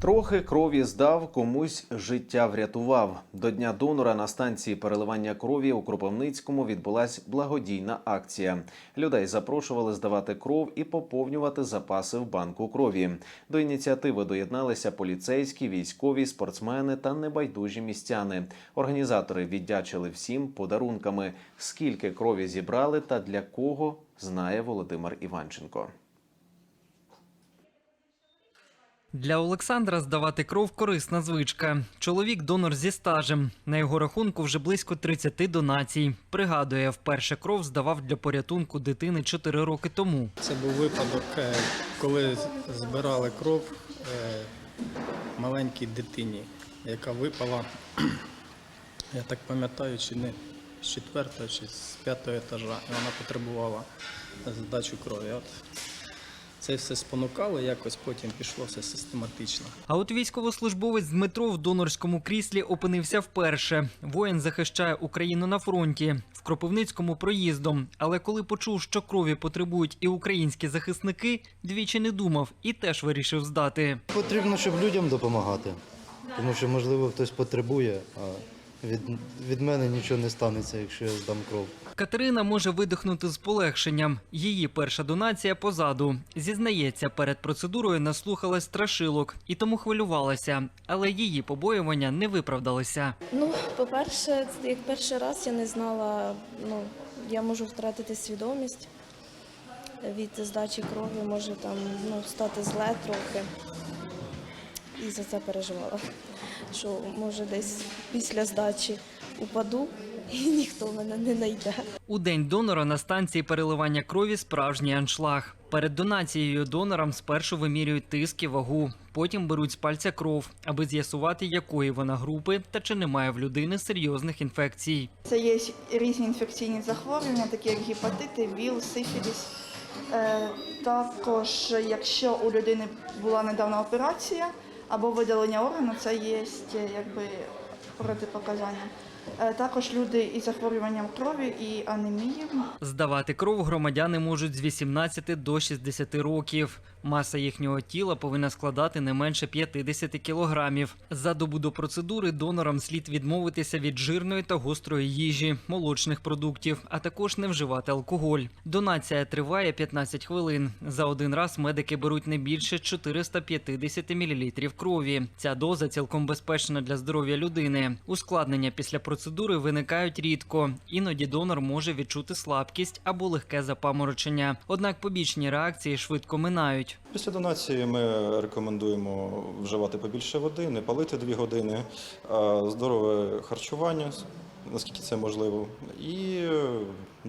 Трохи крові здав, комусь життя врятував. До дня донора на станції переливання крові у Кропивницькому відбулась благодійна акція. Людей запрошували здавати кров і поповнювати запаси в банку крові. До ініціативи доєдналися поліцейські, військові, спортсмени та небайдужі містяни. Організатори віддячили всім подарунками. Скільки крові зібрали та для кого знає Володимир Іванченко. Для Олександра здавати кров корисна звичка. Чоловік донор зі стажем. На його рахунку вже близько 30 донацій. Пригадує, вперше кров здавав для порятунку дитини 4 роки тому. Це був випадок, е, коли збирали кров е, маленькій дитині, яка випала, я так пам'ятаю, чи не з четвертого, чи з п'ятого етажа, вона потребувала здачу крові. Це все спонукало, якось потім пішло все систематично. А от військовослужбовець Дмитро в донорському кріслі опинився вперше. Воїн захищає Україну на фронті в Кропивницькому проїздом. Але коли почув, що крові потребують і українські захисники, двічі не думав і теж вирішив здати. Потрібно, щоб людям допомагати. Тому що, можливо, хтось потребує, а від, від мене нічого не станеться, якщо я здам кров. Катерина може видихнути з полегшенням. Її перша донація позаду. Зізнається, перед процедурою наслухалась страшилок і тому хвилювалася. Але її побоювання не виправдалися. Ну, по-перше, як перший раз я не знала, ну, я можу втратити свідомість від здачі крові, може там ну, стати зле трохи. І за це переживала, що може десь після здачі упаду і ніхто мене не знайде. У день донора на станції переливання крові справжній аншлаг. Перед донацією донорам спершу вимірюють тиск і вагу, потім беруть з пальця кров, аби з'ясувати, якої вона групи та чи немає в людини серйозних інфекцій. Це є різні інфекційні захворювання, такі як гепатити, ВІЛ, сифіліс. Е, Також, якщо у людини була недавна операція або видалення органу, це є якби протипоказання. Е, Також люди із захворюванням крові і анемією. Здавати кров громадяни можуть з 18 до 60 років. Маса їхнього тіла повинна складати не менше 50 кілограмів. За добу до процедури донорам слід відмовитися від жирної та гострої їжі, молочних продуктів, а також не вживати алкоголь. Донація триває 15 хвилин. За один раз медики беруть не більше 450 мл крові. Ця доза цілком безпечна для здоров'я людини. Ускладнення після процедури виникають рідко. Іноді донор може відчути слабкість або легке запаморочення. Однак побічні реакції швидко минають. Після донації ми рекомендуємо вживати побільше води, не палити дві години, а здорове харчування, наскільки це можливо, і е,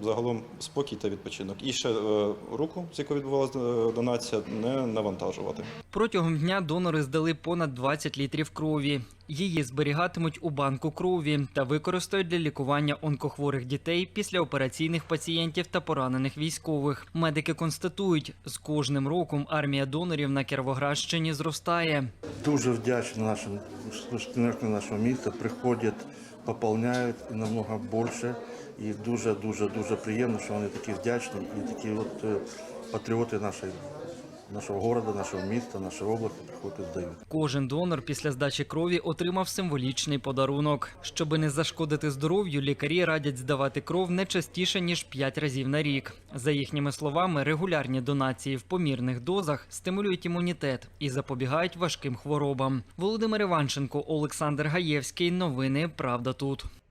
загалом спокій та відпочинок. І ще е, руку, з якою відбувалася е, донація, не навантажувати. Протягом дня донори здали понад 20 літрів крові. Її зберігатимуть у банку крові та використають для лікування онкохворих дітей після операційних пацієнтів та поранених військових. Медики констатують, з кожним роком армія донорів на Кіровоградщині зростає. Дуже вдячні нашим нашого міста. Приходять, поповняють і намного більше. І дуже дуже дуже приємно, що вони такі вдячні і такі от е, патріоти нашої, нашого міста, нашого міста, нашої області приходять здають. Кожен донор після здачі крові отримав символічний подарунок. Щоби не зашкодити здоров'ю, лікарі радять здавати кров не частіше ніж 5 разів на рік. За їхніми словами, регулярні донації в помірних дозах стимулюють імунітет і запобігають важким хворобам. Володимир Іванченко, Олександр Гаєвський. Новини Правда тут.